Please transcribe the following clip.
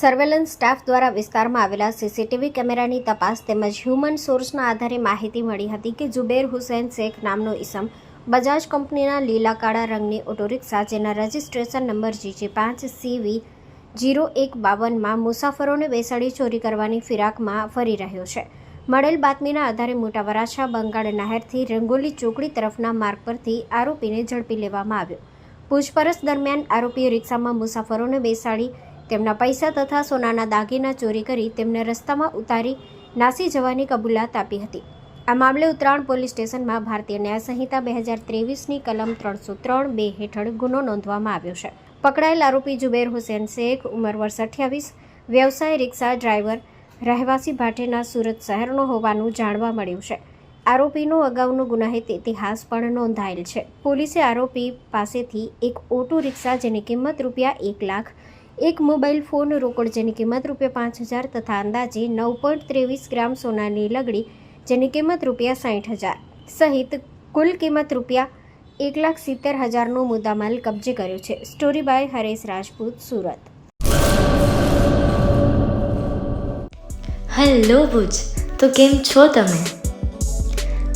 Surveillance staff દ્વારા વિસ્તારમાં આવેલા સીસીટીવી કેમેરાની તપાસ તેમજ હ્યુમન સોર્સના આધારે માહિતી મળી હતી કે જુબેર હુસૈન શેખ નામનો ઈસમ બજાજ કંપનીના લીલા કાળા રંગની ઓટો રિક્ષા જેના રજિસ્ટ્રેશન નંબર જીજી પાંચ સીવી જીરો એક બાવનમાં મુસાફરોને બેસાડી ચોરી કરવાની ફિરાકમાં ફરી રહ્યો છે. મળેલ બાતમીના આધારે મોટા વરાછા, બંગાળ નહેરથી રંગોલી ચોકડી તરફના માર્ગ પરથી આરોપીને ઝડપી લેવામાં આવ્યો. પૂછપરછ દરમિયાન આરોપીએ રિક્ષામાં મુસાફરોને બેસાડી તેમના પૈસા તથા સોનાના દાગીના ચોરી કરી તેમને રસ્તામાં ઉતારી નાસી જવાની કબૂલાત આપી હતી. આ મામલે ઉત્તરાયણ પોલીસ સ્ટેશનમાં ભારતીય ન્યાય સંહિતા બે હજાર ત્રેવીસની કલમ ત્રણસો ત્રણ બે હેઠળ ગુનો નોંધવામાં આવ્યો છે. પકડાયેલ આરોપી જુબેર હુસેન શેખ, ઉંમર વર્ષ અઠ્યાવીસ, વ્યવસાય, રિક્ષા ડ્રાઈવર, રહેવાસી ભાટેના સુરત શહેરનો હોવાનું જાણવા મળ્યું છે. આરોપીનો અગાઉનો ગુનાહિત ઇતિહાસ પણ નોંધાયેલ છે. પોલીસે આરોપી પાસેથી એક ઓટો રિક્ષા જેની કિંમત રૂપિયા એક લાખ એક મોબાઈલ ફોન રોકડ જેની કિંમત રૂપિયા પાંચ હજાર તથા અંદાજે નવ પોઈન્ટ ત્રેવીસ ગ્રામ સોનાની લગડી જેની કિંમત રૂપિયા સાઠ હજાર સહિત કુલ કિંમત રૂપિયા એક લાખ સિત્તેર હજારનો મુદ્દામાલ કબજે કર્યો છે. Story by Haresh Rajput, Surat. Hello Bhuj, તો કેમ છો તમે?